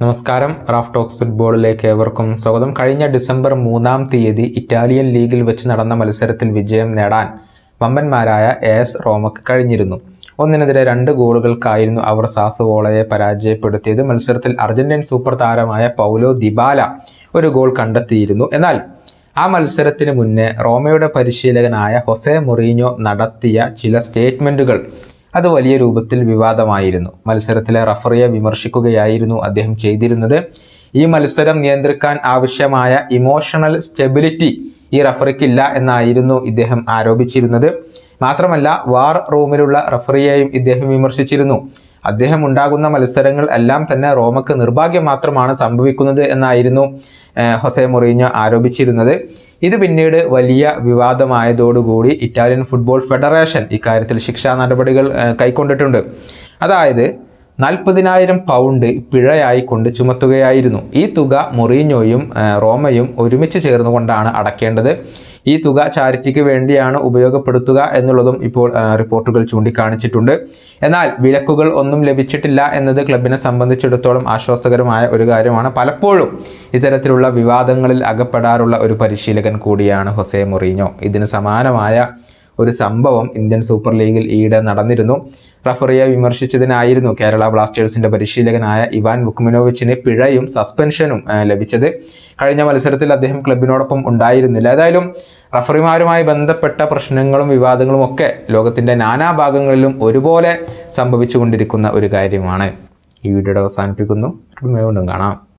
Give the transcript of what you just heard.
നമസ്കാരം. Raf talks ഫുട്ബോളിലേക്ക് ഏവർക്കും സ്വാഗതം. കഴിഞ്ഞ ഡിസംബർ മൂന്നാം തീയതി ഇറ്റാലിയൻ ലീഗിൽ വെച്ച് നടന്ന മത്സരത്തിൽ വിജയം നേടാൻ വമ്പന്മാരായ എസ് റോമക്ക് കഴിഞ്ഞിരുന്നു. ഒന്നിനെതിരെ രണ്ട് ഗോളുകൾക്കായിരുന്നു അവർ സാസുവോളയെ പരാജയപ്പെടുത്തിയത്. മത്സരത്തിൽ അർജന്റീൻ സൂപ്പർ താരമായ പൗലോ ദിബാല ഒരു ഗോൾ കണ്ടെത്തിയിരുന്നു. എന്നാൽ ആ മത്സരത്തിന് മുന്നേ റോമയുടെ പരിശീലകനായ ഹൊസെ മൊറീനോ നടത്തിയ ചില സ്റ്റേറ്റ്മെന്റുകൾ അത് വലിയ രൂപത്തിൽ വിവാദമായിരുന്നു. മത്സരത്തിലെ റഫറിയെ വിമർശിക്കുകയായിരുന്നു അദ്ദേഹം ചെയ്തിരുന്നത്. ഈ മത്സരം നിയന്ത്രിക്കാൻ ആവശ്യമായ ഇമോഷണൽ സ്റ്റെബിലിറ്റി ഈ റഫറിക്കില്ല എന്നായിരുന്നു ഇദ്ദേഹം ആരോപിച്ചിരുന്നത്. മാത്രമല്ല വാർ റൂമിലുള്ള റഫറിയെയും ഇദ്ദേഹം വിമർശിച്ചിരുന്നു. അദ്ദേഹം ഉണ്ടാകുന്ന മത്സരങ്ങൾ എല്ലാം തന്നെ റോമക്ക് നിർഭാഗ്യം മാത്രമാണ് സംഭവിക്കുന്നത് എന്നായിരുന്നു ഹൊസെ മൊറീഞ്ഞോ ആരോപിച്ചിരുന്നത്. ഇത് പിന്നീട് വലിയ വിവാദമായതോടുകൂടി ഇറ്റാലിയൻ ഫുട്ബോൾ ഫെഡറേഷൻ ഇക്കാര്യത്തിൽ ശിക്ഷാ നടപടികൾ കൈക്കൊണ്ടിട്ടുണ്ട്. അതായത് നാൽപ്പതിനായിരം പൗണ്ട് പിഴയായി കൊണ്ട് ചുമത്തുകയായിരുന്നു. ഈ തുക മൊറീഞ്ഞോയും റോമയും ഒരുമിച്ച് ചേർന്നുകൊണ്ടാണ് അടക്കേണ്ടത്. ഈ തുക ചാരിറ്റിക്ക് വേണ്ടിയാണ് ഉപയോഗപ്പെടുത്തുക എന്നുള്ളതും ഇപ്പോൾ റിപ്പോർട്ടുകൾ ചൂണ്ടിക്കാണിച്ചിട്ടുണ്ട്. എന്നാൽ വിലക്കുകൾ ഒന്നും ലഭിച്ചിട്ടില്ല എന്നത് ക്ലബിനെ സംബന്ധിച്ചിടത്തോളം ആശ്വാസകരമായ ഒരു കാര്യമാണ്. പലപ്പോഴും ഇത്തരത്തിലുള്ള വിവാദങ്ങളിൽ അകപ്പെടാറുള്ള ഒരു പരിശീലകൻ കൂടിയാണ് ഹൊസെ മൊറീഞ്ഞോ. ഇതിന് സമാനമായ ഒരു സംഭവം ഇന്ത്യൻ സൂപ്പർ ലീഗിൽ ഈയിടെ നടന്നിരുന്നു. റഫറിയെ വിമർശിച്ചതിനായിരുന്നു കേരള ബ്ലാസ്റ്റേഴ്സിന്റെ പരിശീലകനായ ഇവാൻ വുക്മിനോവിച്ചിന് പിഴയും സസ്പെൻഷനും ലഭിച്ചത്. കഴിഞ്ഞ മത്സരത്തിൽ അദ്ദേഹം ക്ലബിനോടൊപ്പം ഉണ്ടായിരുന്നില്ല. ഏതായാലും റഫറിമാരുമായി ബന്ധപ്പെട്ട പ്രശ്നങ്ങളും വിവാദങ്ങളും ഒക്കെ ലോകത്തിന്റെ നാനാഭാഗങ്ങളിലും ഒരുപോലെ സംഭവിച്ചുകൊണ്ടിരിക്കുന്ന ഒരു കാര്യമാണ്. ഈ വീഡിയോയുടെ അവസാനിപ്പിക്കുന്നു. വീണ്ടും കാണാം.